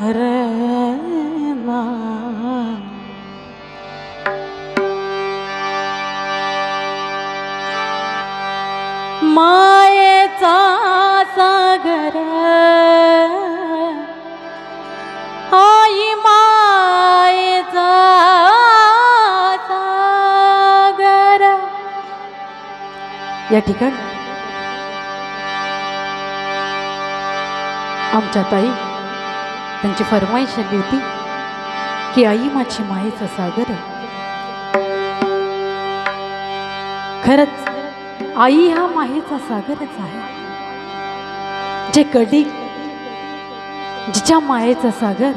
मायेचा सागर। आई मायेचा सागर। या ठिकाणी आमच्या ताई त्यांची फरमाईश आली होती की आई माझी मायेचा सागर खरंच आई हा मायेचा सागरच आहे. जे कधी जिच्या मायेचा सागर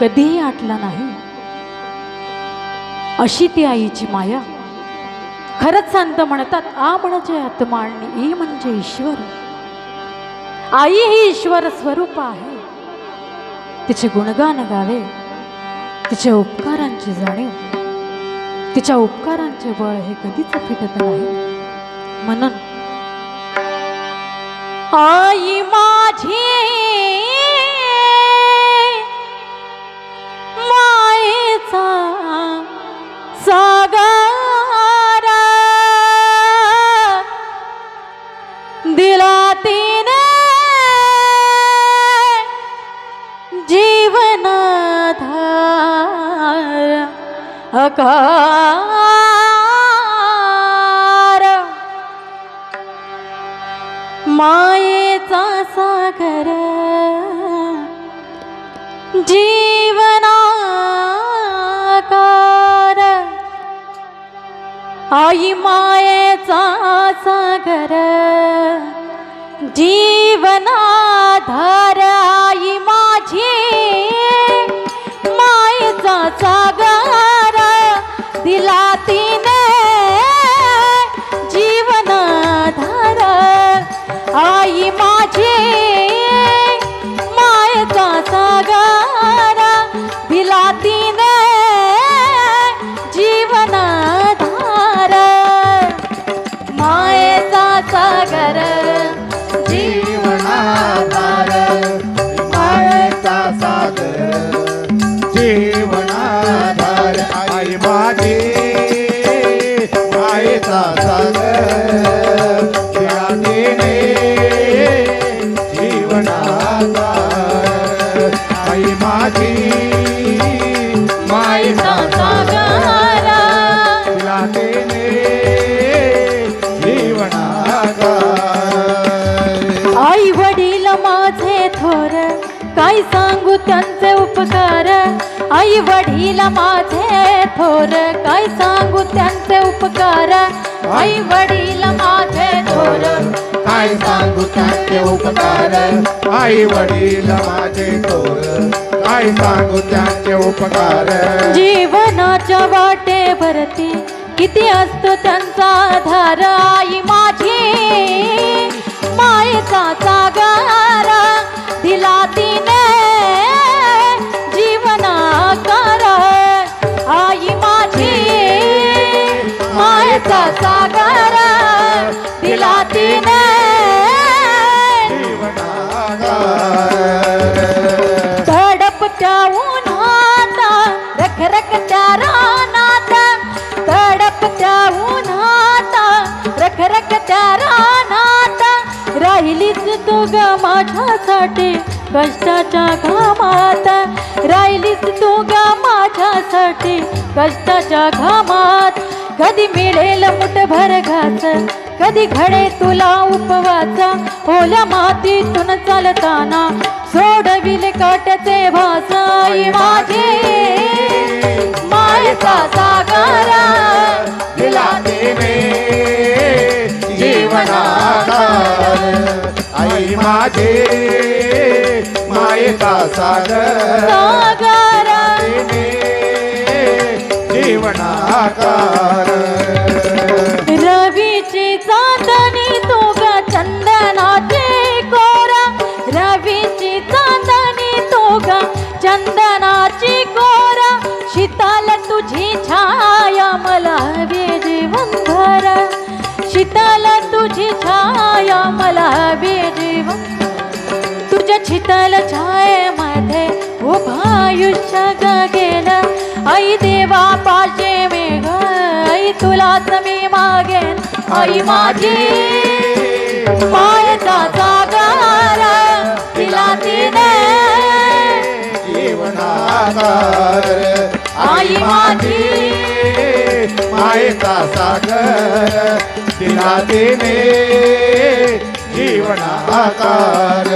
कधीही आटला नाही अशी ती आईची माया. खरंच संत म्हणतात आ म्हणजे आत्मा आणि ई म्हणजे ईश्वर. आई ही ईश्वर स्वरूप आहे. तिचे गुणगान गावे तिच्या उपकारांची जाणीव तिच्या उपकारांचे बळ हे कधीच फिटत नाही. म्हणून आई माझी अकार मायेचा सागर. जीवनाकार. आई मायेचा सागर. जीवनाधार. माझे मायेचा सागर. काय सांगू त्यांचे उपकार? आई वडील माझे थोर. काय सांगू त्यांचे उपकार? आई वडील माझे थोर. काय सांगू त्यांचे उपकार? आई वडील माझे थोर. काय सांगू त्यांचे उपकार? जीवनाच्या वाटे भरती किती असतो त्यांचा आधार? माझ्यासाठी कष्टाच्या घामात राहिलीस तू ग माझ्यासाठी. कष्टाच्या घामात कधी मिळेल मुठभर घास कधी घडे तुला उपवास. ओल्या मातीतून चालताना सोडविले काट्याचे भास माझे मायचा सागर दिला देवे माझे मायेचा सागर जीवनाकार. रवीची चांदणी तू ग चंदनाची कोरा. रवीची चांदणी तू ग चंदनाची कोरा. शीतल तुझी छाया मला हवी शीतल तुझी छाया शीतल छायेमध्ये उभा आयुष्य गेलं आई देवा पाशे मे ग आई तुलाच मी मागेन. आई माझी मायचा सागर तिला तिने जीवनाकार. आई माझी मायेचा सागर तिला तिने जीवनाकार.